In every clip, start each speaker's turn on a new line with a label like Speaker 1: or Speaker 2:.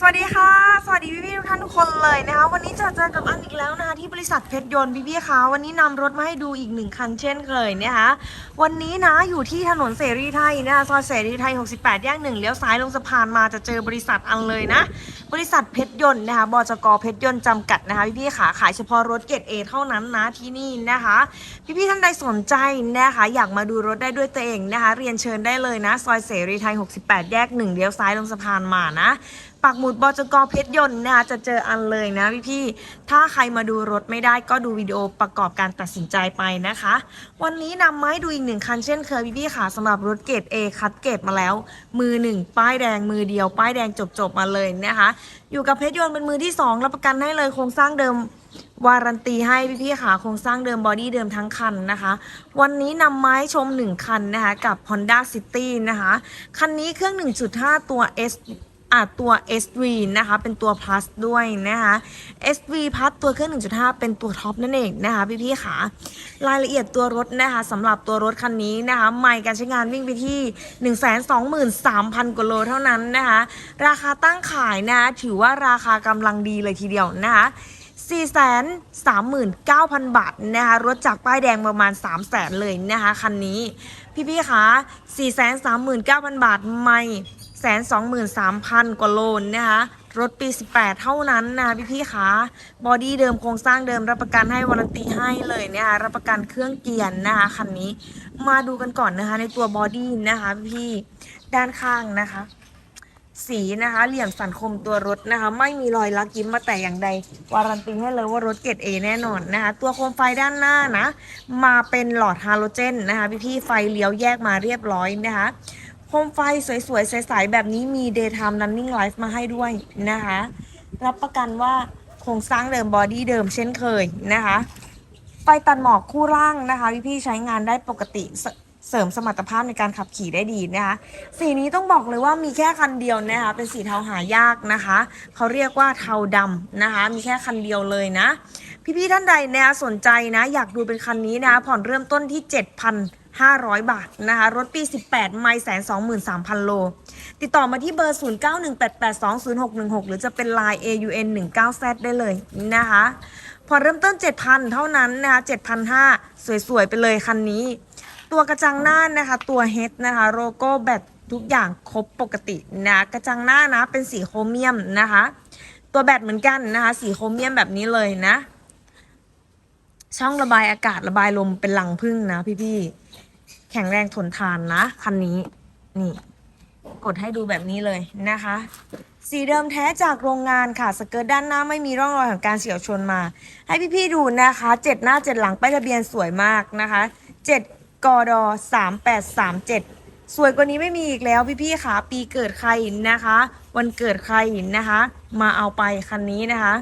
Speaker 1: สวัสดีค่ะ สวัสดีพี่ๆทุกท่านทุกคนเลยนะคะ วันนี้จะเจอกับอันอีกแล้วนะคะที่บริษัทเพชรยนต์พี่ๆคะวันนี้นำรถมาให้ดูอีกหนึ่งคันเช่นเคยนะคะวันนี้นะอยู่ที่ถนนเสรีไทยนะคะซอยเสรีไทย 68 แยกหนึ่งเลี้ยวซ้ายลงสะพานมาจะเจอบริษัทอันเลยนะ บริษัทเพชรยนต์นะคะบจกเพชรยนต์จำกัดนะคะพี่ๆขาขายเฉพาะรถเกรด A เท่านั้นนะที่นี่นะคะ พี่ๆท่านใดสนใจนะคะอยากมาดูรถได้ด้วยตัวเองนะคะ เรียนเชิญได้เลยนะ ซอยเสรีไทย 68 แยกหนึ่งเลี้ยวซ้ายลงสะพานมานะ ปักหมุดบจกเพชรยนต์นะคะจะเจออันเลยนะพี่ๆถ้าใครมาดูรถไม่ได้ก็ดูวิดีโอประกอบการตัดสินใจไปนะคะ วันนี้นำมาให้ดูอีกหนึ่งคันเช่นเคยพี่ๆค่ะสำหรับรถเกรด A คัดเกรดมาแล้ว มือหนึ่งป้ายแดงมือเดียว ป้ายแดงจบๆมาเลยนะคะ อยู่กับเพชรยนต์เป็นมือที่ 2 รับประกันให้เลยโครงสร้างเดิมวารันตีให้พี่ๆค่ะโครงสร้างเดิมบอดี้เดิมทั้งคันนะคะ วันนี้นำมาให้ชม 1 คันนะคะ กับ Honda City นะคะ คันนี้เครื่อง 1.5 ตัว S อะตัว SV นะคะ เป็นตัว plus ด้วยนะคะ SV plus ตัวเครื่อง 1.5 เป็นตัวท็อปนั่นเองนะคะ พี่ๆค่ะรายละเอียดตัวรถนะคะสำหรับตัวรถคันนี้นะคะใหม่การใช้งานวิ่งไปที่ 123,000กว่าโลเท่านั้นนะคะ ราคาตั้งขายนะะถือว่าราคากำลังดีเลยทีเดียวนะคะ439,000 บาทนะคะรถจากป้ายแดงประมาณ 300,000เลยนะคะ คันนี้ พี่ๆคะ439,000 บาทไม่ 123,000 กว่าโลนนะคะรถปี 18 เท่านั้นนะพี่ๆคะบอดี้เดิมโครงสร้างเดิมรับประกันให้วารันตีให้เลยนะคะรับประกันเครื่องเกียร์นะคะคันนี้มาดูกันก่อนนะคะในตัวบอดี้นะคะพี่ด้านข้างนะคะ สีนะคะเหลี่ยมสันคมตัวรถนะคะ ไม่มีรอยลักยิ้มมาแต่อย่างใดวารันตีให้เลยว่ารถเกรดเอแน่นอนนะคะตัวโคมไฟด้านหน้านะ มาเป็นหลอดฮาโลเจนนะคะพี่ๆไฟเลี้ยวแยกมาเรียบร้อยนะคะ โคมไฟสวยๆ ใสๆแบบนี้มี daytime running light มาให้ด้วยนะคะ รับประกันว่าโครงสร้างเดิมบอดี้เดิมเช่นเคยนะคะ ไฟตัดหมอกคู่ล่างนะคะพี่ๆใช้งานได้ปกติเสริมสมรรถภาพในการขับขี่ได้ดีนะคะ สีนี้ต้องบอกเลยว่ามีแค่คันเดียวนะคะ เป็นสีเทาหายากนะคะ เขาเรียกว่าเทาดำนะคะ มีแค่คันเดียวเลยนะ พี่ๆท่านใดนะคะสนใจนะ อยากดูเป็นคันนี้นะคะผ่อนเริ่มต้นที่ 500 บาทนะคะ รถปี 18 ไม่แสน23,000โล ติดต่อมาที่เบอร์ 0918820616 หรือจะเป็น Line AUN 19Z ได้เลยนะคะผ่อนเริ่มต้น 7,000 เท่านั้นนะคะ7,500 สวย ๆ ไปเลยคันนี้ ตัวกระจังหน้านะคะ ตัวเฮดนะคะโลโก้แบตทุกอย่างครบปกตินะกระจังหน้านะเป็นสีโครเมียมนะคะ ตัวแบตเหมือนกันนะคะ สีโครเมียมแบบนี้เลยนะ ช่องระบายอากาศระบายลมเป็นหลังพึ่งนะพี่ๆ ข็งแรงทนทานนะคันนี้นี่ กดให้ดูแบบนี้เลยนะคะ สีเดิมแท้จากโรงงานค่ะ สเกิร์ตด้านหน้าไม่มีร่องรอยของการเฉียวชนมา ให้พี่ๆดูนะคะเจ็ดหน้าเจ็ดหลังป้ายทะเบียนสวยมากนะคะเจ็ดกดสามแปดสามเจ็ดสวยกว่านี้ไม่มีอีกแล้วพี่ๆค่ะปีเกิดใครนะคะ วันเกิดใครนะคะ มาเอาไปคันนี้นะคะ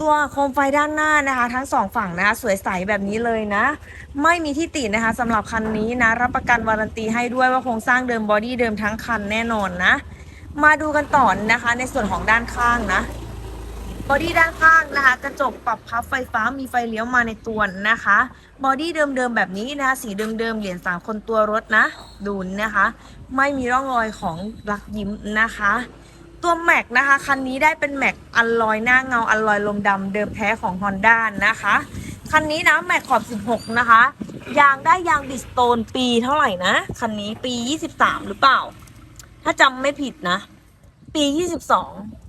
Speaker 1: ตัวโคมไฟด้านหน้านะคะ ทั้งสองฝั่งนะคะสวยใสแบบนี้เลยนะ ไม่มีที่ตินะคะสำหรับคันนี้นะ รับประกันวารันตีให้ด้วยว่าโครงสร้างเดิมบอดี้เดิมทั้งคันแน่นอนนะ มาดูกันต่อนะคะ ในส่วนของด้านข้างนะบอดี้ด้านข้างนะคะ กระจกปรับพับไฟฟ้ามีไฟเลี้ยวมาในตัวนะคะบอดี้เดิมๆแบบนี้นะคะสีเดิมๆเหรียญสามคนตัวรถนะ ดูนะคะ ไม่มีร่องรอยของลักยิ้มนะคะ ตัวแม็กนะคะ คันนี้ได้เป็นแม็กอัลลอยหน้าเงาอัลลอยลมดำเดิมแท้ของ Honda นะคะ คันนี้นะแม็กขอบ 16 นะคะ ยางได้ยางบิสโตนปีเท่าไหร่นะ คันนี้ปี 23 หรือเปล่า ถ้าจำไม่ผิดนะ ปี 22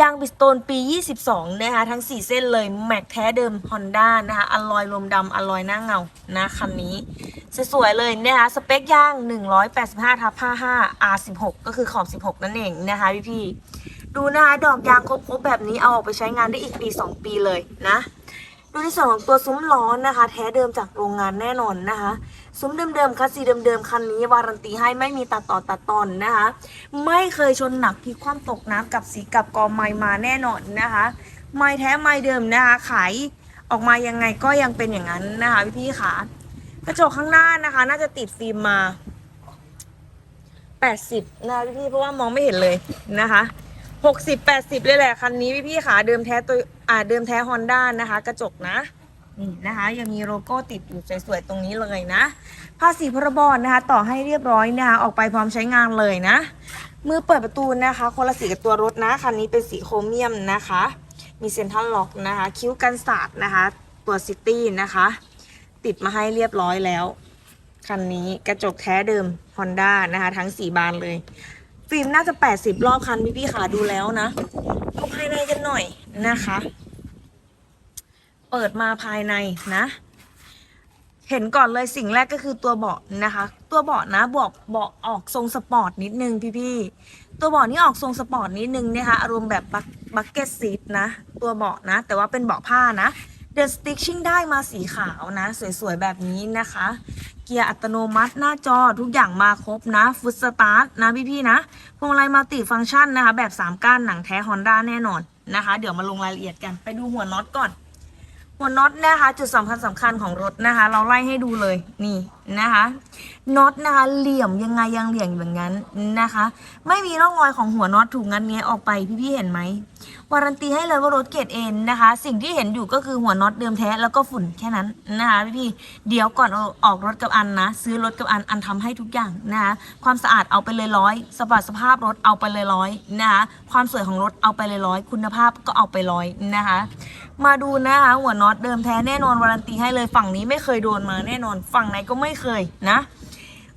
Speaker 1: ยางบิสโตนปี 22 นะคะ ทั้ง 4 เส้นเลย แม็กแท้เดิม Honda นะคะอลลอยลมดำอลลอยหน้าเงา นะ คันนี้ สวยๆเลยนะคะ สเปคยาง 185ทับ55 R16 ก็คือขอบ 16 นั่นเองนะคะพี่ๆดูนะคะ ดอกยางครบๆ แบบนี้ เอาออกไปใช้งานได้อีกปี 2 ปีเลยนะ ดูในส่วนของตัวซุ้มล้อนะคะ แท้เดิมจากโรงงานแน่นอนนะคะ ซุ้มเดิมๆคัสซีเดิมๆ คันนี้วารันตีให้ไม่มีตัดต่อตัดตอนนะคะ ไม่เคยชนหนักพลิกคว่ำตกน้ำกับสีกับกอไม้มาแน่นอนนะคะ ไม้แท้ไม้เดิมนะคะ ขายออกมายังไงก็ยังเป็นอย่างนั้นนะคะพี่ๆค่ะ กระจกข้างหน้านะคะ น่าจะติดฟิล์มมา 80 นะพี่ๆเพราะว่ามองไม่เห็นเลยนะคะ60 80 เลยแหละคันนี้พี่ๆค่ะเดิมแท้ตัวอ่าเดิมแท้ฮอนด้านะคะ กระจกนะ นี่นะคะยังมีโลโก้ติดอยู่สวยๆตรงนี้เลยนะ ภาษีพรบนะคะ ต่อให้เรียบร้อยนะคะออกไปพร้อมใช้งานเลยนะ มือเปิดประตูนะคะ คนละสีกับตัวรถนะคันนี้เป็นสีโครเมียมนะคะ มีเซ็นทรัลล็อกนะคะ คิ้วกันศาสตร์นะคะ ตัวซิตี้นะคะ ติดมาให้เรียบร้อยแล้วคันนี้กระจกแท้เดิม Honda นะคะ ทั้ง 4 บานเลย ฟิล์มน่าจะ 80 รอบคันพี่พี่ขาดูแล้วนะดูภายในกันหน่อยนะคะ เปิดมาภายในนะ เห็นก่อนเลยสิ่งแรกก็คือตัวเบาะนะคะ ตัวเบาะนะเบาะเบาะออกทรงสปอร์ตนิดนึงพี่ๆตัวเบาะนี่ออกทรงสปอร์ตนิดนึงนะคะอารมณ์แบบบักเก็ตซีทนะ ตัวเบาะนะ แต่ว่าเป็นเบาะผ้านะเด e สติ c ชิ่งได้มาสีขาวนะ สวยๆ แบบนี้นะคะ เกียร์อัตโนมัติหน้าจอทุกอย่างมาครบนะฟุตสตาร์ทนะพี่ๆนะพวงมาลัยมัลติฟังก์ชันนะคะ แบบ 3 ก้านหนังแท้ Honda แน่นอนนะคะ เดี๋ยวมาลงรายละเอียดกันไปดูหัวน็อตก่อน หัวน็อตนะคะจุดสำคัญสำคัญของรถนะคะ เราไล่ให้ดูเลยนี่นะคะน็อตนะคะเหลี่ยมยังไงยังเหลี่ยมอย่างนั้นนะคะ ไม่มีร่องรอยของหัวน็อตถูกงัดแงะออกไปพี่ๆเห็นไหมวารันตีให้เลยว่ารถเกรดเอ็นนะคะ สิ่งที่เห็นอยู่ก็คือหัวน็อตเดิมแท้แล้วก็ฝุ่นแค่นั้นนะคะพี่ๆเดี๋ยวก่อนอออกรถกับอันนะ ซื้อรถกับอันอันทำให้ทุกอย่างนะคะความสะอาดเอาไปเลยร้อยสภาพสภาพรถเอาไปเลยร้อยนะคะความสวยของรถเอาไปเลยร้อยคุณภาพก็เอาไปร้อยนะคะ มาดูนะคะหัวน็อตเดิมแท้แน่นอนวารันตีให้เลยฝั่งนี้ไม่เคยโดนมาแน่นอน ฝั่งไหนก็ไม่เคยนะ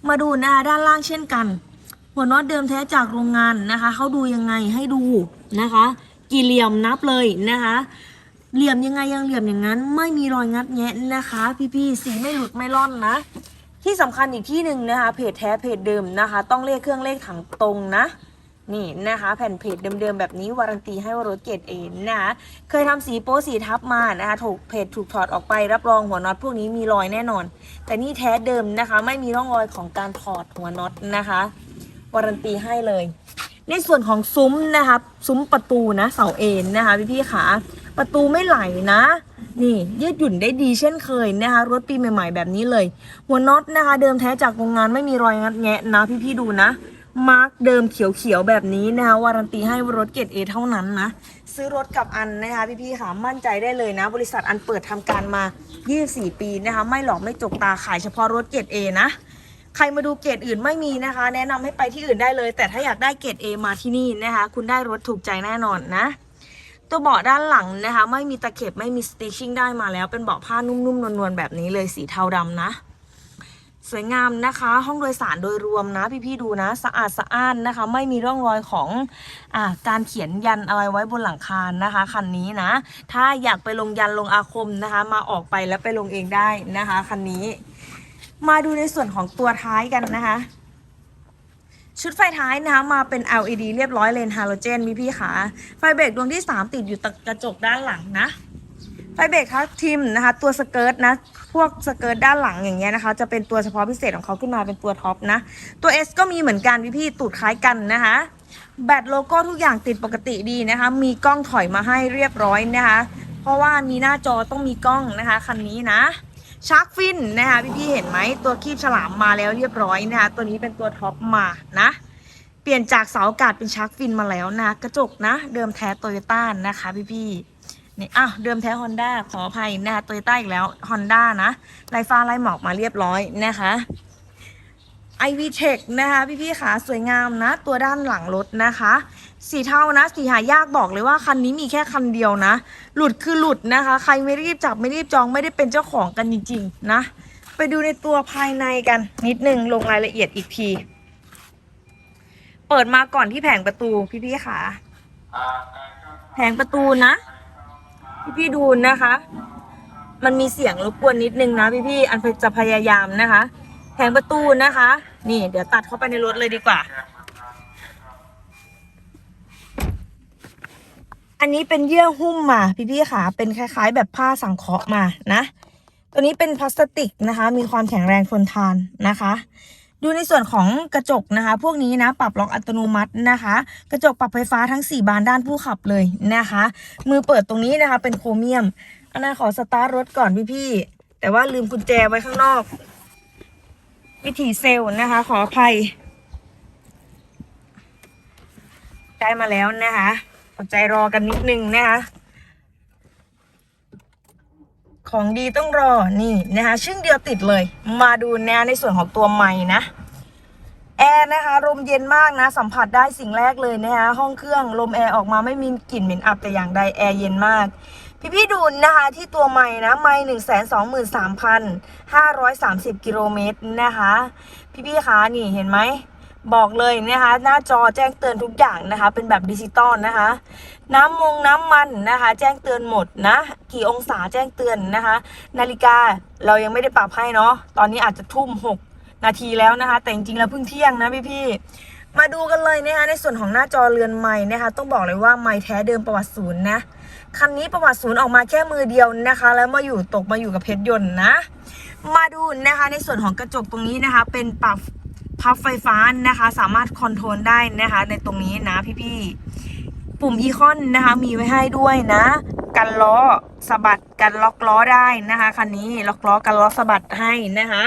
Speaker 1: มาดูนะคะด้านล่างเช่นกัน หัวน็อตเดิมแท้จากโรงงานนะคะเขาดูยังไงให้ดูนะคะ กี่เหลี่ยมนับเลยนะคะ เหลี่ยมยังไงยังเหลี่ยมอย่างนั้น ไม่มีรอยงัดแงะนะคะ พี่ๆสีไม่หลุดไม่ล่อนนะที่สำคัญอีกที่หนึ่งนะคะเพจแท้เพจเดิมนะคะ ต้องเลขเครื่องเลขถังตรงนะ นี่นะคะ แผ่นเพจเดิมๆ แบบนี้วารันตีให้ว่ารถเกรดเอนะคะเคยทำสีโป๊สีทับมานะคะถูกเพจถูกถอดออกไปรับรองหัวน็อตพวกนี้มีรอยแน่นอน แต่นี่แท้เดิมนะคะ ไม่มีร่องรอยของการถอดหัวน็อตนะคะวารันตีให้เลย ในส่วนของซุ้มนะคะซุ้มประตูนะเสาเอ็นนะคะพี่ๆขาประตูไม่ไหลนะ นี่ยืดหยุ่นได้ดีเช่นเคยนะคะรถปีใหม่ ๆ แบบนี้เลย หัวน็อตนะคะ เดิมแท้จากโรงงานไม่มีรอยงัดแงะนะพี่ๆดูนะ มาร์กเดิมเขียวๆแบบนี้นะคะวารันตีให้รถเกรดเอเท่านั้นนะ ซื้อรถกับอันนะคะพี่ๆค่ะมั่นใจได้เลยนะ บริษัทอันเปิดทำการมา 24 ปีนะคะไม่หลอกไม่จกตาขายเฉพาะรถเกรดเอนะใครมาดูเกรดอื่นไม่มีนะคะ แนะนำให้ไปที่อื่นได้เลย แต่ถ้าอยากได้เกรด A มาที่นี่นะคะ คุณได้รถถูกใจแน่นอนนะตัวเบาะด้านหลังนะคะ ไม่มีตะเข็บไม่มีสติชชิ่งได้มาแล้วเป็นเบาะผ้านุ่มๆนวลๆแบบนี้เลยสีเทาดำนะ สวยงามนะคะ ห้องโดยสารโดยรวมนะ พี่ๆดูนะ สะอาดสะอ้านนะคะ ไม่มีร่องรอยของอการเขียนยันอะไรไว้บนหลังคานะคะคันนี้นะ ถ้าอยากไปลงยันลงอาคมนะคะ มาออกไปแล้วไปลงเองได้นะคะคันนี้ มาดูในส่วนของตัวท้ายกันนะคะ ชุดไฟท้ายนะคะมาเป็น LED เรียบร้อยเลนฮาโลเจนพี่พี่ขาไฟเบรกดวงที่ 3 ติดอยู่ตกระจกด้านหลังนะ ไฟเบรกครับทิมนะคะตัวสเกิร์ตนะพวกสเกิร์ตด้านหลังอย่างเงี้ยนะคะ จะเป็นตัวเฉพาะพิเศษของเขาขึ้นมาเป็นตัวท็อปนะ ตัว S ก็มีเหมือนกันพี่พี่ตูดคล้ายกันนะคะแบตโลโก้ทุกอย่างติดปกติดีนะคะ มีกล้องถอยมาให้เรียบร้อยนะคะ เพราะว่ามีหน้าจอต้องมีกล้องนะคะคันนี้นะชาร์กฟินนะคะพี่พี่เห็นไหมตัวคีบฉลามมาแล้วเรียบร้อยนะคะ ตัวนี้เป็นตัวท็อปมานะ เปลี่ยนจากเสาอากาศเป็นชาร์กฟินมาแล้วนะ กระจกนะ เดิมแท้โตโยต้านะคะ พี่พี่ นี่อ้าวเดิมแท้ Honda ขออภัยนะคะโตโยต้าอีกแล้ว Honda นะไลฟ้าไล่หมอกมาเรียบร้อยนะคะ i v t e c h นะคะ พี่ๆขาสวยงามนะ ตัวด้านหลังรถนะคะ สีเทานะสีหายากบอกเลยว่าคันนี้มีแค่คันเดียวนะ หลุดคือหลุดนะคะ ใครไม่รีบจับไม่รีบจองไม่ได้เป็นเจ้าของกันจริงๆนะ ไปดูในตัวภายในกัน นิดนึงลงรายละเอียดอีกที เปิดมาก่อนที่แผงประตูพี่ๆขาแผงประตูนะ พี่ๆดูนะคะ มันมีเสียงรบกวนนิดนึงนะพี่ๆอันจะพยายามนะคะแผงประตูนะคะ นี่ เดี๋ยวตัดเข้าไปในรถเลยดีกว่า อันนี้เป็นเยื่อหุ้มมาพี่ๆค่ะ เป็นคล้าย ๆ แบบผ้าสังเคราะห์มานะ ตัวนี้เป็นพลาสติกนะคะ มีความแข็งแรงทนทานนะคะ ดูในส่วนของกระจกนะคะ พวกนี้นะปรับล็อกอัตโนมัตินะคะ กระจกปรับไฟฟ้าทั้ง 4 บานด้านผู้ขับเลยนะคะ มือเปิดตรงนี้นะคะ เป็นโครเมียมอันนาขอสตาร์ทรถก่อนพี่ๆแต่ว่าลืมกุญแจไว้ข้างนอก วิถีเซลนะคะ ขออภัยได้มาแล้วนะคะอดใจรอกันนิดนึงนะคะ ของดีต้องรอนี่นะคะชึ่งเดียวติดเลย มาดูแนวในส่วนของตัวไม้นะแอร์นะคะลมเย็นมากนะ สัมผัสได้สิ่งแรกเลยนะคะห้องเครื่องลมแอร์ออกมาไม่มีกลิ่นเหม็นอับแต่อย่างใดแอร์เย็นมาก พี่พี่ดูนะคะที่ตัวไม้นะไม้หนึ่งแสนสองหมื่นสามพันห้าร้อยสามสิบกิโลเมตรนะคะ พี่พี่คะนี่เห็นไหม บอกเลยนะคะ หน้าจอแจ้งเตือนทุกอย่างนะคะ เป็นแบบดิจิตอลนะคะ น้ำมงน้ำมันนะคะ แจ้งเตือนหมดนะ กี่องศาแจ้งเตือนนะคะ นาฬิกาเรายังไม่ได้ปรับให้เนาะตอนนี้อาจจะทุ่มหกนาทีแล้วนะคะ แต่จริงๆแล้วเพิ่งเที่ยงนะพี่พี่ๆมาดูกันเลยนะคะในส่วนของหน้าจอเรือนใหม่นะคะ ต้องบอกเลยว่าไม่แท้เดิมประวัติศูนย์นะคันนี้ประวัติศูนย์ออกมาแค่มือเดียวนะคะ แล้วมาอยู่ตกมาอยู่กับเพชรยนต์นะ มาดูนะคะในส่วนของกระจกตรงนี้นะคะ เป็นปรับ พับไฟฟ้านะคะ สามารถคอนโทรลได้นะคะ ในตรงนี้นะพี่ๆ ปุ่มอีคอนนะคะ มีไว้ให้ด้วยนะ กันล้อสะบัดกันล็อกล้อได้นะคะคันนี้ล็อกล้อกันล้อสะบัดให้นะคะ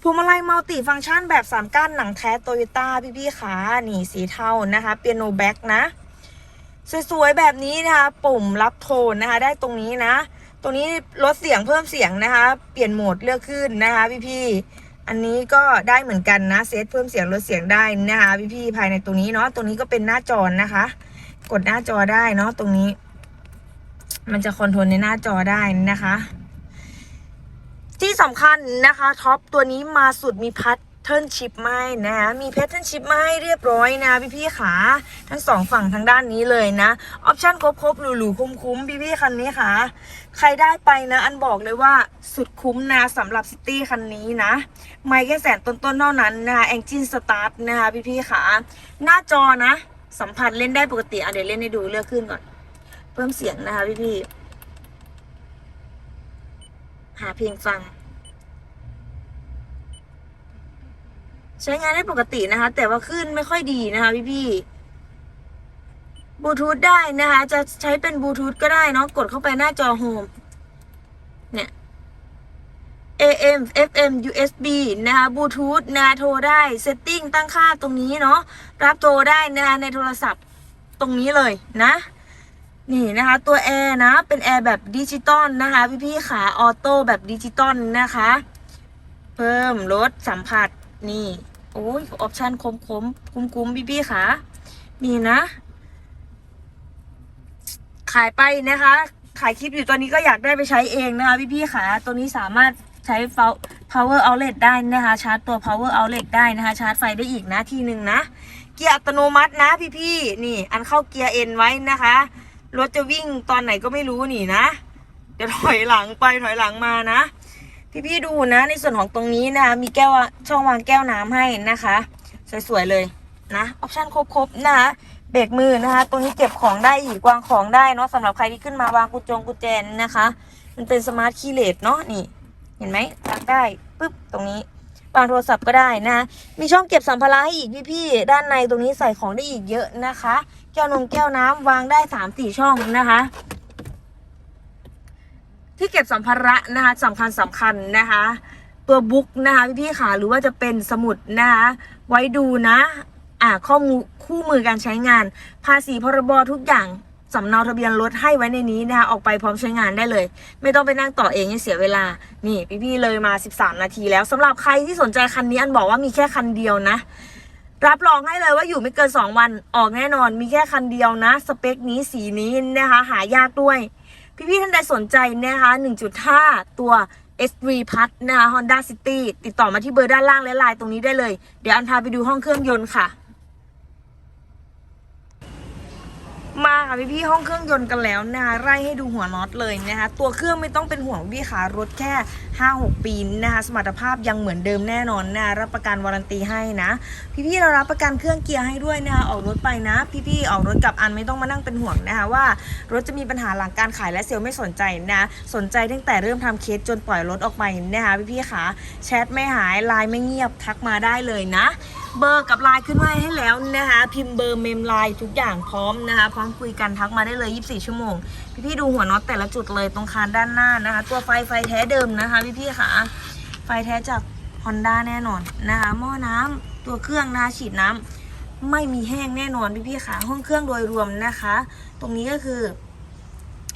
Speaker 1: พวงมาลัยมัลติฟังก์ชันแบบสามก้านหนังแท้โตโยต้าพี่ๆขานี่สีเทานะคะเปียโนแบ็กนะ สวยๆ แบบนี้นะคะ ปุ่มรับโทนนะคะ ได้ตรงนี้นะ ตรงนี้ลดเสียงเพิ่มเสียงนะคะ เปลี่ยนโหมดเลือกขึ้นนะคะ พี่ๆ อันนี้ก็ได้เหมือนกันนะเซตเพิ่มเสียงลดเสียงได้นะคะพี่ๆภายในตรงนี้เนาะตรงนี้ก็เป็นหน้าจอนะคะ กดหน้าจอได้เนาะตรงนี้ มันจะคอนโทรลในหน้าจอได้นะคะ ที่สำคัญนะคะท็อปตัวนี้มาสุดมีพัด เทิร์นชิปมาให้นะคะมีแพทเทิร์นชิปมาให้เรียบร้อยนะพี่ๆขาทั้งสองฝั่งทางด้านนี้เลยนะออปชั่นครบๆหรูๆคุ้มๆพี่ๆคันนี้ค่ะ ใครได้ไปนะ อันบอกเลยว่าสุดคุ้มนะสำหรับซิตี้คันนี้นะ ไม่แค่แสนต้นๆเท่านั้นนะคะแองจินสตาร์ทนะคะพี่ๆขาหน้าจอนะ สัมผัสเล่นได้ปกติอะเดี๋ยวเล่นให้ดูเลือกขึ้นก่อน เพิ่มเสียงนะคะพี่ๆหาเพลงฟัง ใช้งานได้ปกตินะคะ แต่ว่าขึ้นไม่ค่อยดีนะคะพี่พี่บลูทูธได้นะคะ จะใช้เป็นบลูทูธก็ได้เนาะกดเข้าไปหน้าจอโฮมเนี่ย AM FM USB นะคะบลูทูธนะโทรได้เซตติ้งตั้งค่าตรงนี้เนาะรับโทรได้นะคะในโทรศัพท์ตรงนี้เลยนะ นี่นะคะ ตัวแอร์นะ เป็นแอร์แบบดิจิตอลนะคะ พี่พี่ๆขาออโต้แบบดิจิตอลนะคะ เพิ่มลดสัมผัสนี่ โอ้ยออปชันคมคมคุ้มคุ้มพี่พี่ๆค่ะนี่นะ ขายไปนะคะ ขายคลิปอยู่ตัวนี้ก็อยากได้ไปใช้เองนะคะพี่พี่ๆค่ะตัวนี้สามารถใช้ power outlet ได้นะคะ ชาร์จตัว power outlet ได้นะคะ ชาร์จไฟได้อีกนะทีหนึ่งนะ เกียร์อัตโนมัตินะพี่พี่นี่ อันเข้าเกียร์เอ็นไว้นะคะรถจะวิ่งตอนไหนก็ไม่รู้นี่นะเดี๋ยวถอยหลังไปถอยหลังมานะ พี่ๆดูนะ ในส่วนของตรงนี้นะคะมีแก้วช่องวางแก้วน้ำให้นะคะ สวยๆเลยนะออปชั่นครบๆนะคะเบรกมือนะคะ ตรงนี้เก็บของได้อีกวางของได้เนาะสำหรับใครที่ขึ้นมาวางกุญจงกุญแจนะคะ มันเป็นสมาร์ทคีย์เลสเนาะนี่ เห็นไหมตักได้ปุ๊บตรงนี้วางโทรศัพท์ก็ได้นะ มีช่องเก็บสัมภาระให้อีกพี่ๆด้านในตรงนี้ใส่ของได้อีกเยอะนะคะ แก้วนมแก้วน้ำวางได้สามสี่ช่องนะคะ ที่เก็บสัมภาระนะคะสำคัญสำคัญนะคะ ตัวบุ๊กนะคะพี่ๆค่ะหรือว่าจะเป็นสมุดนะคะไว้ดูนะอ่าข้อมูลคู่มือการใช้งาน ภาษีพรบทุกอย่างสำเนาทะเบียนรถให้ไว้ในนี้นะคะออกไปพร้อมใช้งานได้เลย ไม่ต้องไปนั่งต่อเองให้เสียเวลา นี่พี่ๆเลยมา 13 นาทีแล้วสำหรับใครที่สนใจคันนี้อันบอกว่ามีแค่คันเดียวนะ รับรองให้เลยว่าอยู่ไม่เกิน 2 วันออกแน่นอนมีแค่คันเดียวนะ สเปคนี้สีนี้นะคะหายากด้วย พี่ๆท่านใดสนใจนะคะ 1.5 ตัว S3 พัทนะคะ Honda City ติดต่อมาที่เบอร์ด้านล่างและไลน์ตรงนี้ได้เลย เดี๋ยวอันพาไปดูห้องเครื่องยนต์ค่ะ มาค่ะพี่พี่ห้องเครื่องยนต์กันแล้วนะคะไล่ให้ดูหัวน็อตเลยนะคะตัวเครื่องไม่ต้องเป็นห่วงพี่ขารถแค่ 5-6 ปีนะคะสมรรถภาพยังเหมือนเดิมแน่นอนนะรับประกันวารันตีให้นะ พี่พี่เรารับประกันเครื่องเกียร์ให้ด้วยนะคะออกรถไปนะ พี่พี่ออกรถกับอันไม่ต้องมานั่งเป็นห่วงนะคะว่ารถจะมีปัญหาหลังการขายและเซลล์ไม่สนใจนะสนใจตั้งแต่เริ่มทำเคสจนปล่อยรถออกไปนะคะพี่พี่ขาแชทไม่หายไลน์ไม่เงียบทักมาได้เลยนะ เบอร์กับไลน์ขึ้นไว้ให้แล้วนะคะ พิมพ์เบอร์เมมไลน์ทุกอย่างพร้อมนะคะ พร้อมคุยกันทักมาได้เลย 24 ชั่วโมง พี่ๆดูหัวน็อตแต่ละจุดเลยตรงคานด้านหน้านะคะ ตัวไฟไฟแท้เดิมนะคะ พี่ๆค่ะ ไฟแท้จาก Honda แน่นอนนะคะหม้อน้ำตัวเครื่องนะคะฉีดน้ำไม่มีแห้งแน่นอนพี่ๆค่ะ ห้องเครื่องโดยรวมนะคะ ตรงนี้ก็คือ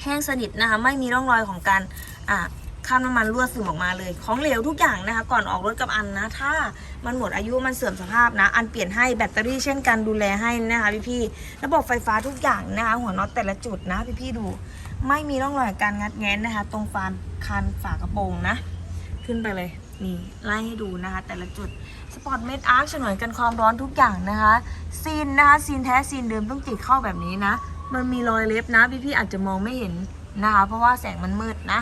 Speaker 1: แห้งสนิทนะคะ ไม่มีร่องรอยของการอ่า ค่าน้ำมันรั่วซึมออกมาเลย ของเหลวทุกอย่างนะคะ ก่อนออกรถกับอันนะ ถ้ามันหมดอายุมันเสื่อมสภาพนะ อันเปลี่ยนให้แบตเตอรี่เช่นกันดูแลให้นะคะพี่ๆระบบไฟฟ้าทุกอย่างนะคะ หัวน็อตแต่ละจุดนะพี่ๆดู ไม่มีร่องรอยการงัดแง้นนะคะ ตรงฟานคันฝากระโปรงนะ ขึ้นไปเลยนี่ไล่ให้ดูนะคะ แต่ละจุดสปอร์ตเมดอาร์คฉนวนกันความร้อนทุกอย่างนะคะซีนนะคะซีนแท้ซีนเดิมต้องติดเข้าแบบนี้นะ มันมีรอยเล็บนะพี่ๆอาจจะมองไม่เห็นนะคะ เพราะว่าแสงมันมืดนะ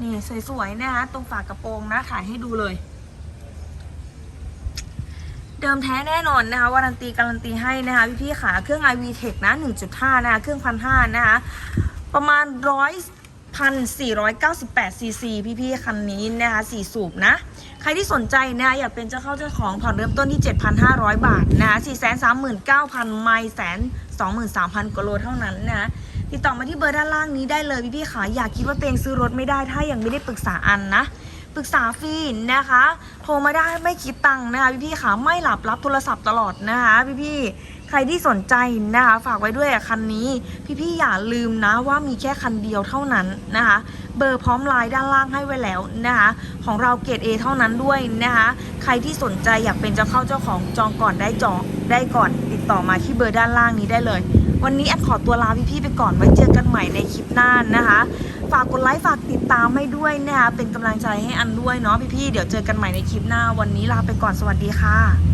Speaker 1: นี่สวยๆนะคะตรงฝากระโปรงนะถ่ายให้ดูเลย เดิมแท้แน่นอนนะคะวารันตีการันตีให้นะคะพี่ๆขาเครื่อง iV Tech นะ 1.5 นะคะเครื่องพันห้านะคะประมาณร้อยพันสี่ร้อยเก้าสิบแปดซีซีพี่ๆคันนี้นะคะสี่สูบนะ ใครที่สนใจนะคะอยากเป็นเจ้าเข้าเจ้าของผ่อนเริ่มต้นที่ 7,500 บาทนะคะ439,000 ไม่แสน23,000กว่าโลเท่านั้นนะ ติดต่อมาที่เบอร์ด้านล่างนี้ได้เลยพี่ๆขาอยากคิดว่าตัวเองซื้อรถไม่ได้ถ้ายังไม่ได้ปรึกษาอันนะปรึกษาฟรีนะคะ โทรมาได้ไม่คิดตังค์นะคะพี่ๆขาไม่หลับรับโทรศัพท์ตลอดนะคะพี่ๆใครที่สนใจนะคะฝากไว้ด้วยคันนี้ พี่ๆอย่าลืมนะว่ามีแค่คันเดียวเท่านั้นนะคะเบอร์พร้อมไลน์ด้านล่างให้ไว้แล้วนะคะของเราเกรด A เท่านั้นด้วยนะคะใครที่สนใจอยากเป็นเจ้าเข้าเจ้าของจองก่อนได้จองได้ก่อนติดต่อมาที่เบอร์ด้านล่างนี้ได้เลย วันนี้แอดขอตัวลาพี่ๆไปก่อนไว้เจอกันใหม่ในคลิปหน้านะคะ ฝากกดไลค์ฝากติดตามให้ด้วยนะคะเป็นกำลังใจให้อันด้วยเนาะพี่ๆเดี๋ยวเจอกันใหม่ในคลิปหน้า วันนี้ลาไปก่อนสวัสดีค่ะ